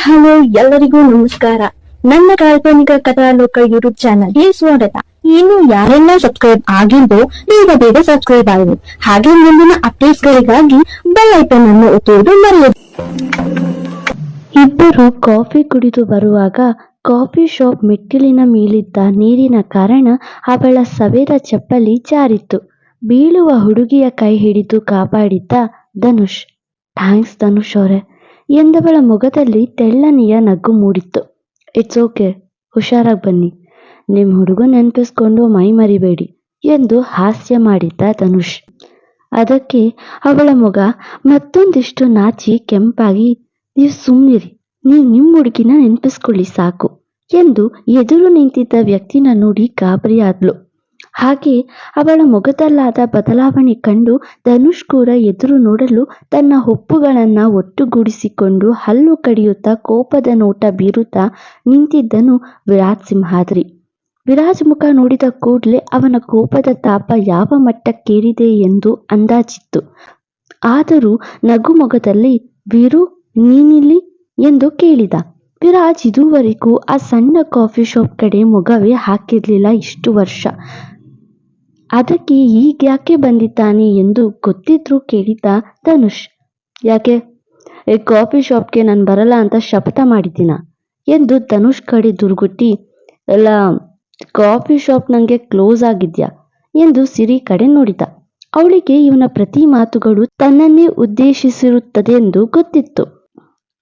Hello, ಎಲ್ಲರಿಗೂ ನಮಸ್ಕಾರ. ನನ್ನ ಕಾಲ್ಪನಿಕ ಕಥಾಲೋಕ ಯೂಟ್ಯೂಬ್ ಚಾನಲ್ಗೆ ಸ್ವಾಗತ. ಇನ್ನು ಯಾರೆಲ್ಲ ಸಬ್ಸ್ಕ್ರೈಬ್ ಆಗಿದ್ದೋ ಬೇಗ ಬೇಗ ಸಬ್ಸ್ಕ್ರೈಬ್ ಆಗಿ ಹಾಗೆ ಮುಂದಿನ ಅಪ್ಡೇಟ್ಸ್ ಗಳಿಗಾಗಿ ಬೆಲ್ ಐಕನ್ ಅನ್ನು ಒತ್ತುವುದು ಮರೆಯದು. ಇಬ್ಬರು ಕಾಫಿ ಕುಡಿದು ಬರುವಾಗ ಕಾಫಿ ಶಾಪ್ ಮೆಟ್ಟಿಲಿನ ಮೇಲಿದ್ದ ನೀರಿನ ಕಾರಣ ಅವಳ ಸವೆದ ಚಪ್ಪಲಿ ಜಾರಿತ್ತು. ಬೀಳುವ ಹುಡುಗಿಯ ಕೈ ಹಿಡಿದು ಕಾಪಾಡಿದ್ದ ಧನುಷ್. ಥ್ಯಾಂಕ್ಸ್ ಧನುಷ್ ಅವರೇ. ಎಂದವಳ ಮುಖದಲ್ಲಿ ತೆಳ್ಳನೆಯ ನಗ್ಗು ಮೂಡಿತ್ತು. ಇಟ್ಸ್ ಓಕೆ ಹುಷಾರಾಗಿ ಬನ್ನಿ. ನಿಮ್ಮ ಹುಡುಗ ನೆನಪಿಸ್ಕೊಂಡು ಮೈ ಮರಿಬೇಡಿ ಎಂದು ಹಾಸ್ಯ ಮಾಡಿದ್ದ ಧನುಷ್. ಅದಕ್ಕೆ ಅವಳ ಮಗ ಮತ್ತೊಂದಿಷ್ಟು ನಾಚಿ ಕೆಂಪಾಗಿ, ನೀವು ಸುಮ್ಮನಿರಿ ನೀವು ನಿಮ್ಮ ಹುಡುಗಿನ ನೆನಪಿಸ್ಕೊಳ್ಳಿ ಸಾಕು ಎಂದು ಎದುರು ನಿಂತಿದ್ದ ವ್ಯಕ್ತಿನ ನೋಡಿ ಗಾಬರಿ ಆದ್ಲು ಹಾಗೆ ಅವಳ ಮೊಗದಲ್ಲಾದ ಬದಲಾವಣೆ ಕಂಡು ಧನುಷ್ ಕೂಡ ಎದುರು ನೋಡಲು ತನ್ನ ಹೊಪ್ಪುಗಳನ್ನ ಒಟ್ಟುಗೂಡಿಸಿಕೊಂಡು ಹಲ್ಲು ಕಡಿಯುತ್ತಾ ಕೋಪದ ನೋಟ ಬೀರುತ್ತಾ ನಿಂತಿದ್ದನು ವಿರಾಜ್ ಸಿಂಹಾದ್ರಿ. ವಿರಾಜ್ ಮುಖ ನೋಡಿದ ಕೂಡಲೇ ಅವನ ಕೋಪದ ತಾಪ ಯಾವ ಮಟ್ಟಕ್ಕೇರಿದೆ ಎಂದು ಅಂದಾಜಿತ್ತು. ಆದರೂ ನಗು ಮೊಗದಲ್ಲಿ, ವೀರು, ನೀನಿಲ್ಲಿ? ಎಂದು ಕೇಳಿದ. ವಿರಾಜ್ ಇದುವರೆಗೂ ಆ ಸಣ್ಣ ಕಾಫಿ ಶಾಪ್ ಕಡೆ ಮೊಗವೇ ಹಾಕಿರ್ಲಿಲ್ಲ ಇಷ್ಟು ವರ್ಷ. ಅದಕ್ಕೆ ಈಗ ಯಾಕೆ ಬಂದಿದ್ದಾನೆ ಎಂದು ಗೊತ್ತಿದ್ರೂ ಕೇಳಿದ ಧನುಷ್. ಯಾಕೆ? ಈ ಕಾಫಿ ಶಾಪ್ಗೆ ನಾನು ಬರಲ್ಲ ಅಂತ ಶಪಥ ಮಾಡಿದ್ದೀನ ಎಂದು ಧನುಷ್ ಕಡೆ ದುರ್ಗುಟ್ಟಿ. ಎಲ್ಲ ಕಾಫಿ ಶಾಪ್ ನನಗೆ ಕ್ಲೋಸ್ ಆಗಿದ್ಯಾ ಎಂದು ಸಿರಿ ಕಡೆ ನೋಡಿದ. ಅವಳಿಗೆ ಇವನ ಪ್ರತಿ ಮಾತುಗಳು ತನ್ನನ್ನೇ ಉದ್ದೇಶಿಸಿರುತ್ತದೆ ಎಂದು ಗೊತ್ತಿತ್ತು.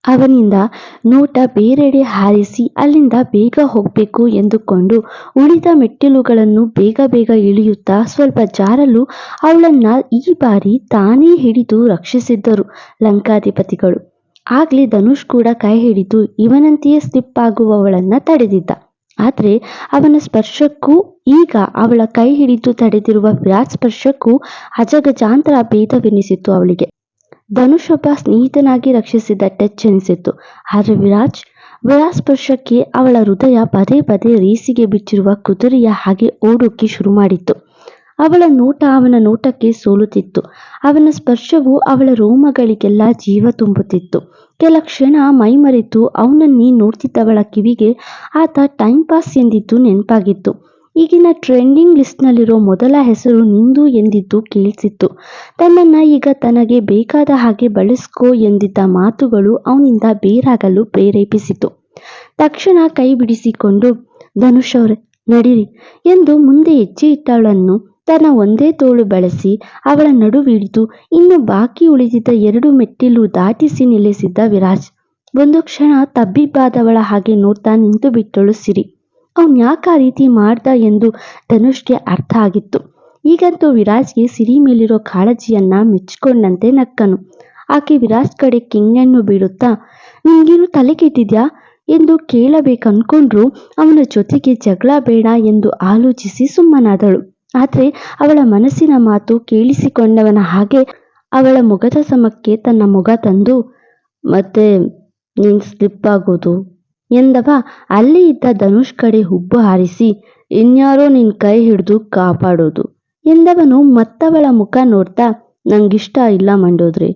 ಅವನಿಂದ ನೋಟ ಬೇರೆಡೆ ಹಾರಿಸಿ ಅಲ್ಲಿಂದ ಬೇಗ ಹೋಗಬೇಕು ಎಂದುಕೊಂಡು ಉಳಿದ ಮೆಟ್ಟಿಲುಗಳನ್ನು ಬೇಗ ಬೇಗ ಇಳಿಯುತ್ತಾ ಸ್ವಲ್ಪ ಜಾರಲು ಅವಳನ್ನ ಈ ಬಾರಿ ತಾನೇ ಹಿಡಿದು ರಕ್ಷಿಸಿದ್ದರು ಲಂಕಾಧಿಪತಿಗಳು. ಆಗ್ಲೇ ಧನುಷ್ ಕೂಡ ಕೈ ಹಿಡಿದು ಇವನಂತೆಯೇ ಸ್ಲಿಪ್ ಆಗುವವಳನ್ನ ತಡೆದಿದ್ದ. ಆದ್ರೆ ಅವನ ಸ್ಪರ್ಶಕ್ಕೂ ಈಗ ಅವಳ ಕೈ ಹಿಡಿದು ತಡೆದಿರುವ ವಿರಾಟ್ ಸ್ಪರ್ಶಕ್ಕೂ ಅಜಗಜಾಂತರ ಭೇದವೆನಿಸಿತು ಅವಳಿಗೆ. ಧನುಷ್ ಒಬ್ಬ ಸ್ನೇಹಿತನಾಗಿ ರಕ್ಷಿಸಿದ ಟಚ್ ಎನಿಸಿತ್ತು ಆದರೆ ವಿರಾಜ್ ವಿರಾಸ್ಪರ್ಶಕ್ಕೆ ಅವಳ ಹೃದಯ ಪದೇ ಪದೇ ರೀಸಿಗೆ ಬಿಚ್ಚಿರುವ ಕುದುರೆಯ ಹಾಗೆ ಓಡೋಕೆ ಶುರು ಮಾಡಿತ್ತು. ಅವಳ ನೋಟ ಅವನ ನೋಟಕ್ಕೆ ಸೋಲುತ್ತಿತ್ತು. ಅವನ ಸ್ಪರ್ಶವು ಅವಳ ರೋಮಗಳಿಗೆಲ್ಲ ಜೀವ ತುಂಬುತ್ತಿತ್ತು. ಕೆಲ ಕ್ಷಣ ಮೈಮರೆತು ಅವನನ್ನೇ ನೋಡ್ತಿದ್ದವಳ ಕಿವಿಗೆ ಆತ ಟೈಮ್ ಪಾಸ್ ಎಂದಿದ್ದು ನೆನಪಾಗಿತ್ತು. ಈಗಿನ ಟ್ರೆಂಡಿಂಗ್ ಲಿಸ್ಟ್ನಲ್ಲಿರೋ ಮೊದಲ ಹೆಸರು ನಿಂದು ಎಂದಿದ್ದು ಕೇಳಿಸಿತ್ತು. ತನ್ನನ್ನ ಈಗ ತನಗೆ ಬೇಕಾದ ಹಾಗೆ ಬಳಸ್ಕೋ ಎಂದಿದ್ದ ಮಾತುಗಳು ಅವನಿಂದ ಬೇರಾಗಲು ಪ್ರೇರೇಪಿಸಿತು. ತಕ್ಷಣ ಕೈ ಬಿಡಿಸಿಕೊಂಡು, ಧನುಷ್ ಅವರೇ, ನಡೀರಿ ಎಂದು ಮುಂದೆ ಹೆಜ್ಜೆ ಇಟ್ಟವಳನ್ನು ತನ್ನ ಒಂದೇ ತೋಳು ಬಳಸಿ ಅವಳ ನಡುವಿಡಿದು ಇನ್ನು ಬಾಕಿ ಉಳಿದಿದ್ದ ಎರಡು ಮೆಟ್ಟಿಲು ದಾಟಿಸಿ ನಿಲ್ಲಿಸಿದ್ದ ವಿರಾಜ್. ಒಂದು ಕ್ಷಣ ತಬ್ಬಿಬ್ಬಾದವಳ ಹಾಗೆ ನೋಡ್ತಾ ನಿಂತು ಬಿಟ್ಟಳು ಸಿರಿ. ಅವನ್ ಯಾಕೆ ಆ ರೀತಿ ಮಾಡ್ದ ಎಂದು ಧನುಷ್ಗೆ ಅರ್ಥ ಆಗಿತ್ತು. ಈಗಂತೂ ವಿರಾಜ್ಗೆ ಸಿರಿ ಮೇಲಿರೋ ಕಾಳಜಿಯನ್ನ ಮೆಚ್ಚಿಕೊಂಡಂತೆ ನಕ್ಕನು. ಆಕೆ ವಿರಾಜ್ ಕಡೆ ಕಿಂಗನ್ನು ಬೀಳುತ್ತಾ, ನಿನ್ಗೇನು ತಲೆ ಕೆಟ್ಟಿದ್ಯಾ? ಎಂದು ಕೇಳಬೇಕನ್ಕೊಂಡ್ರು ಅವನ ಜೊತೆಗೆ ಜಗಳ ಬೇಡ ಎಂದು ಆಲೋಚಿಸಿ ಸುಮ್ಮನಾದಳು. ಆದರೆ ಅವಳ ಮನಸ್ಸಿನ ಮಾತು ಕೇಳಿಸಿಕೊಂಡವನ ಹಾಗೆ ಅವಳ ಮೊಗದ ಸಮಕ್ಕೆ ತನ್ನ ಮೊಗ ತಂದು, ಮತ್ತೆ ನೀನ್ ಸ್ಲಿಪ್ ಆಗೋದು? ಎಂದವ, ಅಲ್ಲಿ ಇದ್ದ ಧನುಷ್ ಕಡೆ ಹುಬ್ಬು ಹಾರಿಸಿ, ಇನ್ಯಾರೋ ನಿನ್ ಕೈ ಹಿಡಿದು ಕಾಪಾಡೋದು ಎಂದವನು ಮತ್ತವಳ ಮುಖ ನೋಡ್ತಾ, ನಂಗಿಷ್ಟ ಇಲ್ಲ ಮಂಡೋದ್ರಿ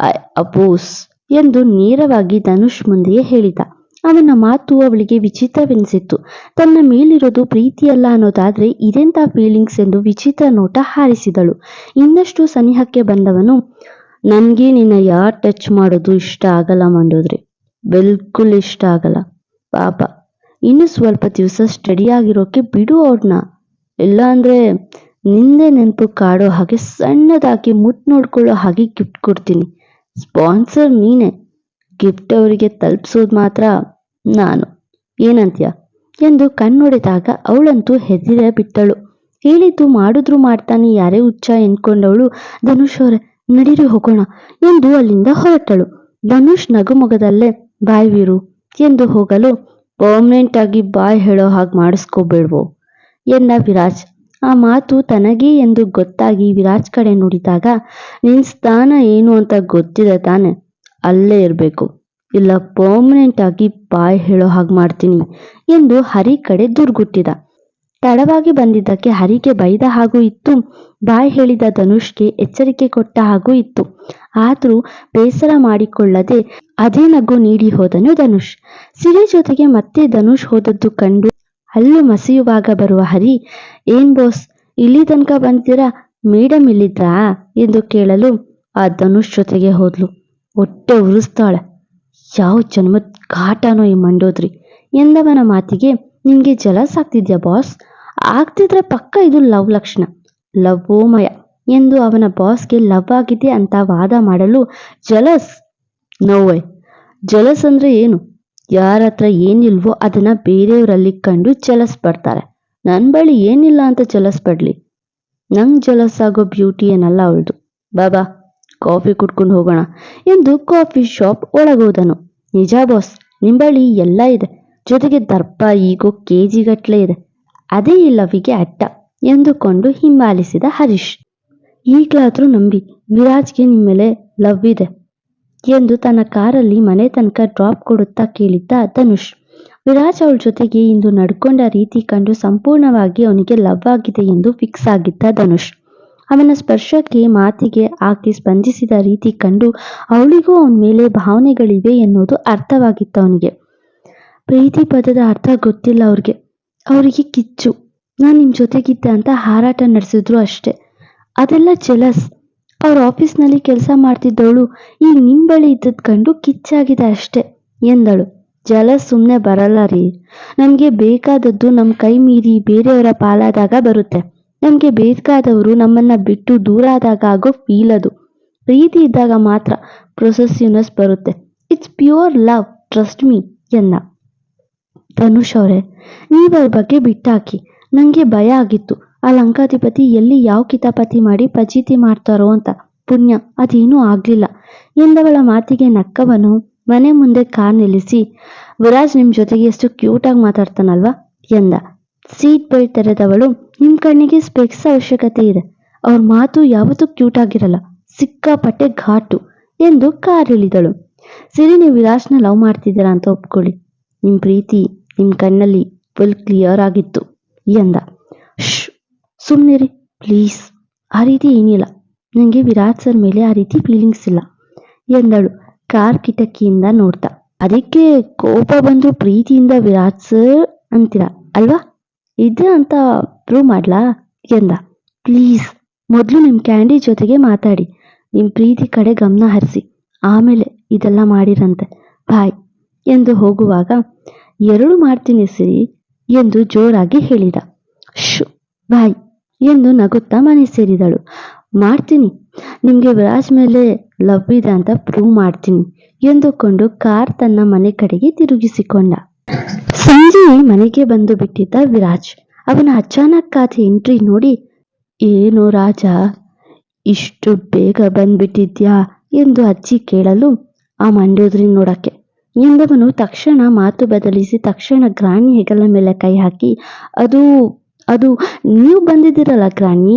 ಐ ಅಪೋಸ್ ಎಂದು ನೇರವಾಗಿ ಧನುಷ್ ಮುಂದೆಯೇ ಹೇಳಿದ. ಅವನ ಮಾತು ಅವಳಿಗೆ ವಿಚಿತ್ರವೆನಿಸಿತ್ತು. ತನ್ನ ಮೇಲಿರೋದು ಪ್ರೀತಿಯಲ್ಲ ಅನ್ನೋದಾದ್ರೆ ಇದೆಂತ ಫೀಲಿಂಗ್ಸ್ ಎಂದು ವಿಚಿತ್ರ ನೋಟ ಹಾರಿಸಿದಳು. ಇನ್ನಷ್ಟು ಸನಿಹಕ್ಕೆ ಬಂದವನು, ನನಗೆ ನಿನ್ನ ಯಾರ್ ಟಚ್ ಮಾಡೋದು ಇಷ್ಟ ಆಗಲ್ಲ ಮಂಡೋದ್ರಿ, ಬಿಲ್ಕುಲ್ ಇಷ್ಟ ಆಗಲ್ಲ. ಪಾಪ. ಇನ್ನು ಸ್ವಲ್ಪ ದಿವಸ ಸ್ಟಡಿ ಆಗಿರೋಕೆ ಬಿಡು ಅವ್ರನ್ನ ಇಲ್ಲಾಂದ್ರೆ ನಿಂದೆ ನೆನಪು ಕಾಡೋ ಹಾಗೆ ಸಣ್ಣದಾಗಿ ಮುಟ್ ನೋಡ್ಕೊಳ್ಳೋ ಹಾಗೆ ಗಿಫ್ಟ್ ಕೊಡ್ತೀನಿ. ಸ್ಪಾನ್ಸರ್ ನೀನೆ. ಗಿಫ್ಟ್ ಅವರಿಗೆ ತಲುಪಿಸೋದು ಮಾತ್ರ ನಾನು. ಏನಂತೀಯ? ಎಂದು ಕಣ್ಣೊಡೆದಾಗ ಅವಳಂತೂ ಹೆದರ ಬಿಟ್ಟಳು. ಹೇಳಿದ್ದು ಮಾಡಿದ್ರು ಮಾಡ್ತಾನೆ, ಯಾರೇ ಹುಚ್ಚ ಎಂದ್ಕೊಂಡವಳು ಧನುಷ್ ಅವರೇ, ನಡೀರಿ ಹೋಗೋಣ ಎಂದು ಅಲ್ಲಿಂದ ಹೊರಟಳು. ಧನುಷ್ ನಗುಮೊಗದಲ್ಲೇ, ಬಾಯ್ ವೀರು ಎಂದು ಹೋಗಲು ಪರ್ಮನೆಂಟ್ ಆಗಿ ಬಾಯ್ ಹೇಳೋ ಹಾಗೆ ಮಾಡಿಸ್ಕೋಬೇಡ್ವೋ. ಎಂದ ವಿರಾಜ್, ಆ ಮಾತು ತನಗೇ ಎಂದು ಗೊತ್ತಾಗಿ ವಿರಾಜ್ ಕಡೆ ನೋಡಿದಾಗ, ನಿನ್ ಸ್ಥಾನ ಏನು ಅಂತ ಗೊತ್ತಿದೆ ತಾನೆ, ಅಲ್ಲೇ ಇರಬೇಕು. ಇಲ್ಲ ಪರ್ಮನೆಂಟ್ ಆಗಿ ಬಾಯ್ ಹೇಳೋ ಹಾಗೆ ಮಾಡ್ತೀನಿ ಎಂದು ಹರಿ ಕಡೆ ದುರ್ಗುಟ್ಟಿದ. ತಡವಾಗಿ ಬಂದಿದ್ದಕ್ಕೆ ಹರಿಗೆ ಬೈದ ಹಾಗೂ ಇತ್ತು, ಬಾಯ್ ಹೇಳಿದ ಧನುಷ್ಗೆ ಎಚ್ಚರಿಕೆ ಕೊಟ್ಟ ಹಾಗೂ ಇತ್ತು. ಆದರೂ ಬೇಸರ ಮಾಡಿಕೊಳ್ಳದೆ ಅದೇ ನಗು ನೀಡಿ ಹೋದನು ಧನುಷ್. ಸಿರಿ ಜೊತೆಗೆ ಮತ್ತೆ ಧನುಷ್ ಹೋದದ್ದು ಕಂಡು ಹಲ್ಲು ಮಸಿಯುವಾಗ ಬರುವ ಹರಿ, ಏನ್ ಬಾಸ್, ಇಲ್ಲಿ ತನಕ ಬಂದಿರಾ? ಮೇಡಮ್ ಇಲ್ಲಿದ್ರಾ? ಎಂದು ಕೇಳಲು ಆ ಧನುಷ್ ಜೊತೆಗೆ ಹೋದ್ಲು. ಒಟ್ಟೆ ಉರಿಸ್ತಾಳೆ. ಯಾವ ಜನ್ಮದ ಘಾಟನೋ ಈ ಮಂಡೋದ್ರಿ. ಎಂದವನ ಮಾತಿಗೆ ನಿಮ್ಗೆ ಜಲಸ್ ಆಗ್ತಿದ್ಯಾ ಬಾಸ್? ಆಗ್ತಿದ್ರೆ ಪಕ್ಕ ಇದು ಲವ್ ಲಕ್ಷಣ. ಲವ್ವೋಮಯ ಎಂದು ಅವನ ಬಾಸ್ಗೆ ಲವ್ ಆಗಿದೆ ಅಂತ ವಾದ ಮಾಡಲು ಜಲಸ್ ನೋವೆ, ಜಲಸ್ ಅಂದ್ರೆ ಏನು? ಯಾರ ಹತ್ರ ಏನಿಲ್ವೋ ಅದನ್ನ ಬೇರೆಯವರಲ್ಲಿ ಕಂಡು ಜಲಸ್ ಪಡ್ತಾರೆ. ನನ್ನ ಬಳಿ ಏನಿಲ್ಲ ಅಂತ ಜಲಸ್ ಪಡ್ಲಿ. ನಂಗೆ ಜಲಸ್ ಆಗೋ ಬ್ಯೂಟಿ ಏನಲ್ಲ ಅವಳದು. ಬಾಬಾ, ಕಾಫಿ ಕುಡ್ಕೊಂಡು ಹೋಗೋಣ. ಎಂದು ಕಾಫಿ ಶಾಪ್ ಒಳಗೋದನು. ನಿಜ ಬಾಸ್ ನಿಂಬಳಿ ಬಳಿ ಎಲ್ಲ ಇದೆ. ಜೊತೆಗೆ ದರ್ಪ, ಈಗೋ ಕೆ ಜಿಗಟ್ಲೆ ಇದೆ. ಅದೇ ಈ ಲವಿಗೆ ಅಡ್ಡ ಎಂದುಕೊಂಡು ಹಿಂಬಾಲಿಸಿದ ಹರೀಶ್. ಈಗಲಾದ್ರೂ ನಂಬಿ, ವಿರಾಜ್ಗೆ ನಿಮ್ಮ ಮೇಲೆ ಲವ್ ಇದೆ. ಎಂದು ತನ್ನ ಕಾರಲ್ಲಿ ಮನೆ ತನಕ ಡ್ರಾಪ್ ಕೊಡುತ್ತಾ ಕೇಳಿದ್ದ ಧನುಷ್. ವಿರಾಜ್ ಅವಳ ಜೊತೆಗೆ ಇಂದು ನಡ್ಕೊಂಡ ರೀತಿ ಕಂಡು ಸಂಪೂರ್ಣವಾಗಿ ಅವನಿಗೆ ಲವ್ ಆಗಿದೆ ಎಂದು ಫಿಕ್ಸ್ ಆಗಿದ್ದ ಧನುಷ್. ಅವನ ಸ್ಪರ್ಶಕ್ಕೆ ಮಾತಿಗೆ ಆಕೆ ಸ್ಪಂದಿಸಿದ ರೀತಿ ಕಂಡು ಅವಳಿಗೂ ಅವನ ಮೇಲೆ ಭಾವನೆಗಳಿವೆ ಎನ್ನುವುದು ಅರ್ಥವಾಗಿತ್ತು ಅವನಿಗೆ. ಪ್ರೀತಿ ಪದದ ಅರ್ಥ ಗೊತ್ತಿಲ್ಲ ಅವ್ರಿಗೆ. ಅವರಿಗೆ ಕಿಚ್ಚು. ನಾನು ನಿಮ್ಮ ಜೊತೆಗಿದ್ದೆ ಅಂತ ಹಾರಾಟ ನಡೆಸಿದ್ರು ಅಷ್ಟೆ. ಅದೆಲ್ಲ ಜಲಸ್ ಅವ್ರ ಆಫೀಸ್ನಲ್ಲಿ ಕೆಲಸ ಮಾಡ್ತಿದ್ದವಳು. ಈಗ ನಿಮ್ ಬಳಿ ಇದ್ದದ್ ಕಂಡು ಕಿಚ್ಚಾಗಿದೆ ಅಷ್ಟೆ ಎಂದಳು. ಜಲ ಸುಮ್ಮನೆ ಬರಲ್ಲ ರೀ. ನಮಗೆ ಬೇಕಾದದ್ದು ನಮ್ಮ ಕೈ ಮೀರಿ ಬೇರೆಯವರ ಪಾಲಾದಾಗ ಬರುತ್ತೆ. ನಮಗೆ ಬೇಕಾದವರು ನಮ್ಮನ್ನ ಬಿಟ್ಟು ದೂರ ಆದಾಗ ಆಗೋ ಫೀಲ್ ಅದು. ಪ್ರೀತಿ ಇದ್ದಾಗ ಮಾತ್ರ ಪ್ರೊಸೆಸಿವ್ನೆಸ್ ಬರುತ್ತೆ. It's pure love trust me ಎಂದ. ಧನುಷ್ ಅವರೇ, ನೀವು ಅವ್ರ ಬಗ್ಗೆ ಬಿಟ್ಟಾಕಿ. ನನಗೆ ಭಯ ಆಗಿತ್ತು. ಆ ಲಂಕಾಧಿಪತಿ ಎಲ್ಲಿ ಯಾವ ಕಿತಾಪತಿ ಮಾಡಿ ಪಚೀತಿ ಮಾಡ್ತಾರೋ ಅಂತ. ಪುಣ್ಯ, ಅದೇನೂ ಆಗ್ಲಿಲ್ಲ. ಎಂದವಳ ಮಾತಿಗೆ ನಕ್ಕವನು ಮನೆ ಮುಂದೆ ಕಾರ್ ನಿಲ್ಲಿಸಿ, ವಿರಾಜ್, ನಿಮ್ ಜೊತೆಗೆ ಎಷ್ಟು ಕ್ಯೂಟಾಗಿ ಮಾತಾಡ್ತಾನಲ್ವಾ? ಎಂದ. ಸೀಟ್ ಬೆಲ್ಟ್ ತೆರೆದವಳು, ನಿಮ್ ಕಣ್ಣಿಗೆ ಸ್ಪೆಕ್ಸ್ ಅವಶ್ಯಕತೆ ಇದೆ. ಅವ್ರ ಮಾತು ಯಾವತ್ತೂ ಕ್ಯೂಟ್ ಆಗಿರಲ್ಲ, ಸಿಕ್ಕಾಪಟ್ಟೆ ಘಾಟು ಎಂದು ಕಾರ್ ಇಳಿದಳು. ಸಿರಿ ನೀವು ವಿರಾಜ್ನ ಲವ್ ಮಾಡ್ತಿದ್ದೀರಾ? ಅಂತ ಒಪ್ಕೊಳ್ಳಿ. ನಿಮ್ ಪ್ರೀತಿ, ನಿಮ್ ಕಣ್ಣಲ್ಲಿ ಫುಲ್ ಕ್ಲಿಯರ್ ಆಗಿತ್ತು ಎಂದ. ಸುಮ್ಮನಿರಿ ಪ್ಲೀಸ್ ಆ ರೀತಿ ಏನಿಲ್ಲ. ನನಗೆ ವಿರಾಟ್ ಸರ್ ಮೇಲೆ ಆ ರೀತಿ ಫೀಲಿಂಗ್ಸ್ ಇಲ್ಲ. ಎಂದಳು ಕಾರ್ ಕಿಟಕಿಯಿಂದ ನೋಡ್ತಾ. ಅದಕ್ಕೆ ಕೋಪ ಬಂದು ಪ್ರೀತಿಯಿಂದ ವಿರಾಟ್ ಸರ್ ಅಂತೀರ? ಅಲ್ವಾ? ಇದೆ ಅಂತ ಪ್ರೂವ್ ಮಾಡ್ಲಾ? ಎಂದ. ಪ್ಲೀಸ್ ಮೊದಲು ನಿಮ್ಮ ಕ್ಯಾಂಡಿ ಜೊತೆಗೆ ಮಾತಾಡಿ. ನಿಮ್ಮ ಪ್ರೀತಿ ಕಡೆ ಗಮನ ಹರಿಸಿ. ಆಮೇಲೆ ಇದೆಲ್ಲ ಮಾಡಿರಂತೆ. ಬಾಯ್ ಎಂದು ಹೋಗುವಾಗ, ಎರಡು ಮಾಡ್ತೀನಿ ಸರಿ ಎಂದು ಜೋರಾಗಿ ಹೇಳಿದ. ಶು, ಬಾಯ್. ಎಂದು ನಗುತ್ತಾ ಮನೆ ಸೇರಿದಳು. ಮಾಡ್ತೀನಿ. ನಿಮಗೆ ವಿರಾಜ್ ಮೇಲೆ ಲವ್ ಇದೆ ಅಂತ ಪ್ರೂವ್ ಮಾಡ್ತೀನಿ ಎಂದುಕೊಂಡು ಕಾರ್ ತನ್ನ ಮನೆ ಕಡೆಗೆ ತಿರುಗಿಸಿಕೊಂಡ. ಸಂಜೆ ಮನೆಗೆ ಬಂದು ಬಿಟ್ಟಿದ್ದ ವಿರಾಜ್. ಅವನ ಅಚಾನಕ್ ಆದ ಎಂಟ್ರಿ ನೋಡಿ, ಏನು ರಾಜ, ಇಷ್ಟು ಬೇಗ ಬಂದ್ಬಿಟ್ಟಿದ್ಯಾ? ಎಂದು ಅಜ್ಜಿ ಕೇಳಲು, ಆ ಮಂಡೋದ್ರಿ ನೋಡಕ್ಕೆ ಎಂದವನು ತಕ್ಷಣ ಮಾತು ಬದಲಿಸಿ ತಕ್ಷಣ ಗ್ರಾಣಿ ಹೆಗಲ ಮೇಲೆ ಕೈ ಹಾಕಿ, ಅದು ಅದು ನೀವು ಬಂದಿದ್ದೀರಲ್ಲ ಗ್ರಾಣಿ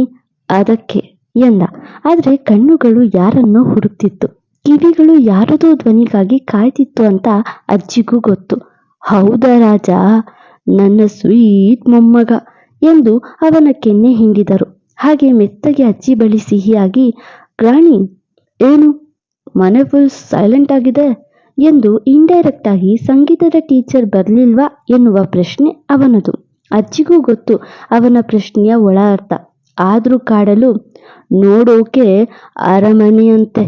ಅದಕ್ಕೆ ಎಂದ. ಆದರೆ ಕಣ್ಣುಗಳು ಯಾರನ್ನೋ ಹುಡುಕ್ತಿತ್ತು? ಕಿವಿಗಳು ಯಾರದೋ ಧ್ವನಿಗಾಗಿ ಕಾಯ್ತಿತ್ತು ಅಂತ ಅಜ್ಜಿಗೂ ಗೊತ್ತು. ಹೌದಾ ರಾಜ, ನನ್ನ ಸ್ವೀಟ್ ಮೊಮ್ಮಗ ಎಂದು ಅವನ ಕೆನ್ನೆ ಹಿಂಡಿದರು ಹಾಗೆ ಮೆತ್ತಗೆ ಅಜ್ಜಿ ಬಳಿ ಸಿಹಿಯಾಗಿ ಗ್ರಾಣಿ ಏನು? ಮನೆ ಫುಲ್ ಸೈಲೆಂಟ್ ಆಗಿದೆ? ಎಂದು ಇಂಡೈರೆಕ್ಟ್ ಆಗಿ, ಸಂಗೀತದ ಟೀಚರ್ ಬರಲಿಲ್ವಾ? ಎನ್ನುವ ಪ್ರಶ್ನೆ ಅವನದು. ಅಜ್ಜಿಗೂ ಗೊತ್ತು, ಅವನ ಪ್ರಶ್ನೆಯ ಒಳ ಅರ್ಥ. ಆದರೂ ಕಾಡಲು ನೋಡೋಕೆ ಅರಮನೆಯಂತೆ,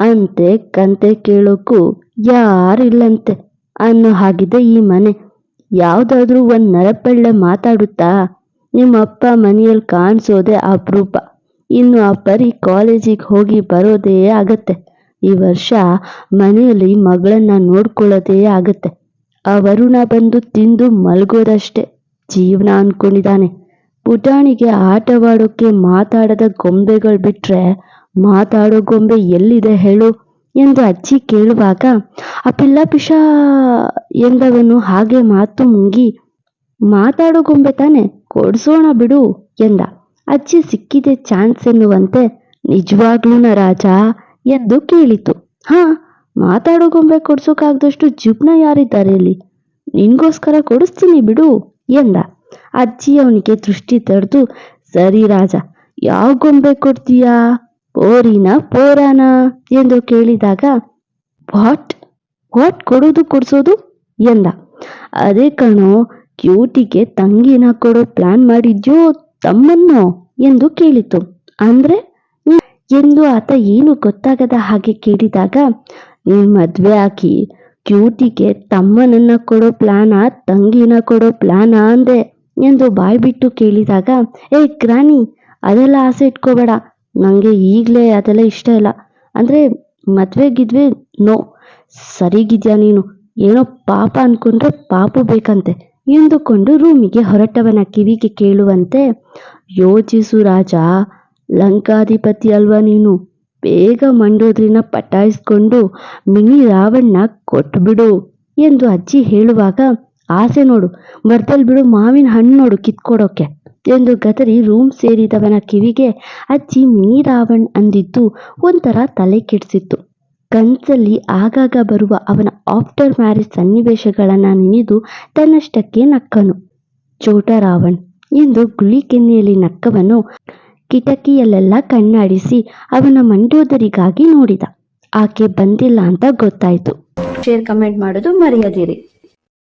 ಅಂತೆ ಕಂತೆ ಕೇಳೋಕ್ಕೂ ಯಾರಿಲ್ಲಂತೆ ಅನ್ನೋ ಹಾಗಿದೆ ಈ ಮನೆ. ಯಾವುದಾದ್ರೂ ಒಂದು ನರಪಳ್ಳೆ ಮಾತಾಡುತ್ತಾ ನಿಮ್ಮ ಅಪ್ಪ ಮನೆಯಲ್ಲಿ ಕಾಣಿಸೋದೇ ಅಪರೂಪ. ಇನ್ನು ಆ ಪರಿ ಕಾಲೇಜಿಗೆ ಹೋಗಿ ಬರೋದೇ ಆಗತ್ತೆ. ಈ ವರ್ಷ ಮನೆಯಲ್ಲಿ ಮಗಳನ್ನ ನೋಡ್ಕೊಳ್ಳೋದೇ ಆಗತ್ತೆ. ಆ ವರುಣ ಬಂದು ತಿಂದು ಮಲಗೋದಷ್ಟೇ. ಜೀವನ ಅನ್ಕೊಂಡಿದ್ದಾನೆ. ಪುಟಾಣಿಗೆ ಆಟವಾಡೋಕೆ ಮಾತಾಡದ ಗೊಂಬೆಗಳು ಬಿಟ್ರೆ ಮಾತಾಡೋ ಗೊಂಬೆ ಎಲ್ಲಿದೆ ಹೇಳು ಎಂದು ಅಜ್ಜಿ ಕೇಳುವಾಗ ಆ ಪಿಲ್ಲ ಪಿಶ ಎಂದವನು ಹಾಗೆ ಮಾತು ಮುಂಗಿ ಮಾತಾಡೋ ಗೊಂಬೆ ತಾನೆ, ಕೊಡ್ಸೋಣ ಬಿಡು ಎಂದ. ಅಜ್ಜಿ ಸಿಕ್ಕಿದೆ ಚಾನ್ಸ್ ಎನ್ನುವಂತೆ ನಿಜವಾಗ್ಲೂನ ರಾಜ ಎಂದು ಕೇಳಿತು. ಹಾ, ಮಾತಾಡೋ ಗೊಂಬೆ ಕೊಡ್ಸೋಕಾಗ್ದಷ್ಟು ಜುಬ್ನ ಯಾರಿದ್ದಾರೆ ಇಲ್ಲಿ? ನಿನ್ಗೋಸ್ಕರ ಕೊಡಿಸ್ತೀನಿ ಬಿಡು ಎಂದ. ಅಜ್ಜಿ ಅವನಿಗೆ ದೃಷ್ಟಿ ತಡೆದು, ಸರಿ ರಾಜ, ಯಾವ ಗೊಂಬೆ ಕೊಡ್ತೀಯಾ? ಪೋರಿನ ಪೋರಾನ? ಎಂದು ಕೇಳಿದಾಗ, ವಾಟ್? ವಾಟ್ ಕೊಡೋದು ಕೊಡಿಸೋದು? ಎಂದ. ಅದೇ ಕಣೋ, ಕ್ಯೂಟಿಗೆ ತಂಗಿನ ಕೊಡೋ ಪ್ಲಾನ್ ಮಾಡಿದ್ಯೋ ತಮ್ಮನ್ನೋ? ಎಂದು ಕೇಳಿತು. ಅಂದ್ರೆ? ಎಂದು ಆತ ಏನು ಗೊತ್ತಾಗದ ಹಾಗೆ ಕೇಳಿದಾಗ, ನೀನ್ ಮದ್ವೆ ಹಾಕಿ ಕ್ಯೂಟಿಗೆ ತಮ್ಮನನ್ನ ಕೊಡೋ ಪ್ಲಾನ ತಂಗಿನ ಕೊಡೋ ಪ್ಲಾನ ಅಂದೆ ಎಂದು ಬಾಯ್ಬಿಟ್ಟು ಕೇಳಿದಾಗ, ಏ ಗ್ರಾನಿ, ಅದೆಲ್ಲ ಆಸೆ ಇಟ್ಕೋಬೇಡ. ನಂಗೆ ಈಗಲೇ ಅದೆಲ್ಲ ಇಷ್ಟ ಇಲ್ಲ. ಅಂದ್ರೆ ಮದ್ವೆ ಗಿದ್ವೆ, ನೋ. ಸರಿಗಿದ್ಯಾ ನೀನು? ಏನೋ ಪಾಪ ಅನ್ಕೊಂಡ್ರೆ ಪಾಪು ಬೇಕಂತೆ. ಎಂದುಕೊಂಡು ರೂಮಿಗೆ ಹೊರಟವನ ಕಿವಿಗೆ ಕೇಳುವಂತೆ, ಯೋಚಿಸು ರಾಜ, ಲಂಕಾಧಿಪತಿ ಅಲ್ವಾ ನೀನು? ಬೇಗ ಮಂಡೋದ್ರಿನ ಪಟಾಯಿಸ್ಕೊಂಡು ಮಿನಿ ರಾವಣ್ಣ ಕೊಟ್ಬಿಡು ಎಂದು ಅಜ್ಜಿ ಹೇಳುವಾಗ, ಆಸೆ ನೋಡು ಬರ್ತಲ್ ಬಿಡು ಮಾವಿನ ಹಣ್ಣು ನೋಡು ಕಿತ್ಕೊಡೋಕೆ ಎಂದು ಗದರಿ ರೂಮ್ ಸೇರಿದವನ ಕಿವಿಗೆ ಅಜ್ಜಿ ಮಿನಿ ರಾವಣ್ ಅಂದಿದ್ದು ಒಂಥರ ತಲೆ ಕೆಡಿಸಿತ್ತು. ಕನ್ಸಲ್ಲಿ ಆಗಾಗ ಬರುವ ಅವನ ಆಫ್ಟರ್ ಮ್ಯಾರೇಜ್ ಸನ್ನಿವೇಶಗಳನ್ನ ನೆನೆದು ತನ್ನಷ್ಟಕ್ಕೆ ನಕ್ಕನು. ಚೋಟ ರಾವಣ್ ಎಂದು ಗುಳಿ ಕೆನ್ನೆಯಲ್ಲಿ ನಕ್ಕವನು ಕಿಟಕಿಯಲ್ಲೆಲ್ಲ ಕಣ್ಣಾಡಿಸಿ ಅವನ ಮಂಡೋದರಿಗಾಗಿ ನೋಡಿದ. ಆಕೆ ಬಂದಿಲ್ಲ ಅಂತ ಗೊತ್ತಾಯ್ತು. ಶೇರ್ ಕಮೆಂಟ್ ಮಾಡೋದು ಮರೆಯದಿರಿ.